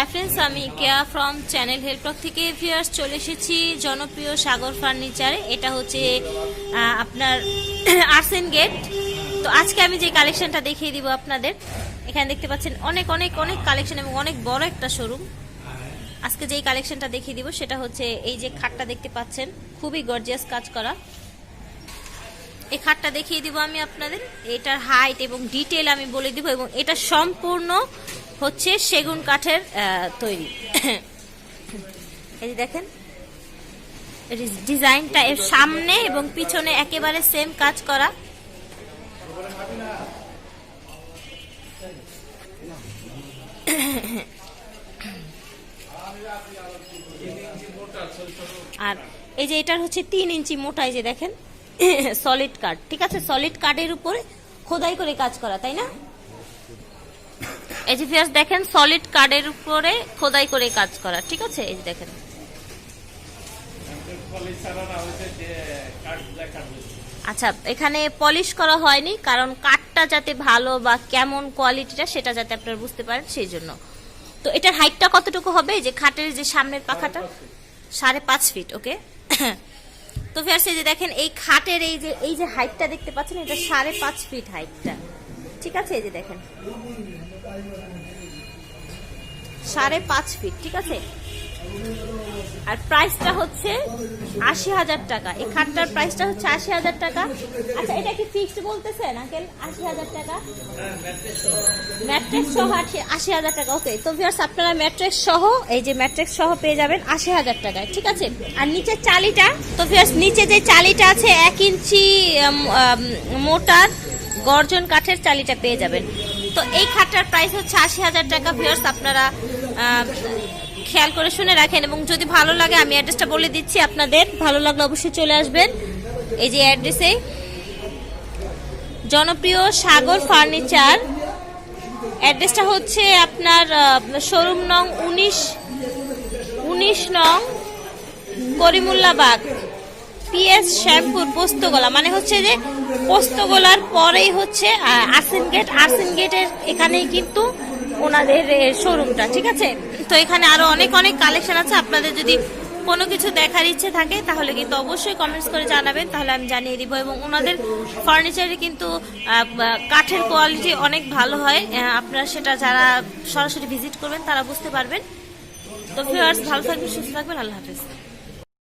Hi friends আমি কেয়া from channel হেল্পটক থেকে viewers চলে এসেছি জনপ্রিয় সাগর ফার্নিচারে এটা হচ্ছে আপনার আর্সেন গেট তো আজকে আমি যে কালেকশনটা দেখিয়ে দিব আপনাদের, এখানে দেখতে পাচ্ছেন অনেক অনেক অনেক কালেকশন এবং অনেক বড় একটা শোরুম আজকে যেই কালেকশনটা দেখিয়ে দিব সেটা হচ্ছে এই যে খাটটা দেখতে পাচ্ছেন, খুবই গর্জিয়াস কাজ করা। এই খাটটা দেখিয়ে দিব আমি আপনাদের, এটার হাইট এবং ডিটেল আমি বলে দিব এবং এটা সম্পূর্ণ হচ্ছে সেগুন কাঠের তৈরি। এই যে দেখেন ডিজাইনটা এর সামনে এবং পিছনে একেবারে সেম কাজ করা। আর এই যে এটার হচ্ছে তিন ইঞ্চি মোটাই যে দেখেন সলিড কাঠ ঠিক আছে? সলিড কাঠের উপরে খোদাই করে কাজ করা, তাই না? এই যে ফিয়ার্স দেখেন সলিড কার্ডের উপরে খোদাই করে কাজ করা ঠিক আছে? এই যে দেখেন। আচ্ছা এখানে পলিশ করা হয়নি কারণ কাঠটা যাতে ভালো বা কেমন কোয়ালিটিটা সেটা যাতে আপনারা বুঝতে পারেন সেই জন্য। তো এটার হাইটটা কতটুকু হবে? এই যে খাটের যে সামনের পাখাটা? সাড়ে পাঁচ ফিট ওকে তো এই যে দেখেন এই খাটের এই যে এই যে হাইটটা দেখতে পাচ্ছেন এটা সাড়ে পাঁচ ফিট হাইটটা ঠিক আছে, এই যে দেখেন। সাড়ে পাঁচ ফিট ঠিক আছে? আর প্রাইসটা হচ্ছে আশি হাজার টাকা। এই খাটটার প্রাইসটা হচ্ছে আশি হাজার টাকা। আচ্ছা এটা কি ফিক্সড বলতেছেন আঙ্কেল আশি হাজার টাকা? ম্যাট্রিক্স সহ আশি- হাজার টাকা। ওকে তো ভিউয়ার্স আপনারা ম্যাট্রিক্স সহ, এই যে ম্যাট্রিক্স সহ পেয়ে যাবেন আশি হাজার টাকায়, ঠিক আছে? আর নিচের চালিটা, তো ভিউয়ার্স নিচে যে চালিটা আছে, এক ইঞ্চি মোটার গর্জন কাঠের চালিটা পেয়ে যাবেন। তো এই খাটটার প্রাইস হচ্ছে আশি হাজার টাকা ভিউয়ার্স আপনারা খেয়াল করে শুনে রাখেন এবং যদি ভালো লাগে, আমি অ্যাড্রেসটা বলে দিচ্ছি আপনাদের। ভালো লাগলে অবশ্যই চলে আসবেন। এই যে অ্যাড্রেসে জনপ্রিয় সাগর ফার্নিচার অ্যাড্রেসটা হচ্ছে আপনার শোরুম নং উনিশ উনিশ নং করিমুল্লাবাগ। পিএস, শ্যামপুর পোস্তগোলা। মানে হচ্ছে যে, পোস্তগোলার পরেই হচ্ছে আর্সেন গেট আর্সেন গেটের এখানেই কিন্তু ওনাদের শোরুমটা ঠিক আছে? তো এখানে আরও অনেক অনেক কালেকশন আছে। আপনাদের যদি কোনো কিছু দেখার ইচ্ছে থাকে, তাহলে কিন্তু অবশ্যই কমেন্টস করে জানাবেন। তাহলে আমি জানিয়ে দিব। এবং ওনাদের ফার্নিচারে কিন্তু কাঠের কোয়ালিটি অনেক ভালো হয়। আপনারা সেটা যারা সরাসরি ভিজিট করবেন, তারা বুঝতে পারবেন। তো ভিউয়ার্স ভালো থাকবেন, সুস্থ থাকবেন। আল্লাহ হাফেজ।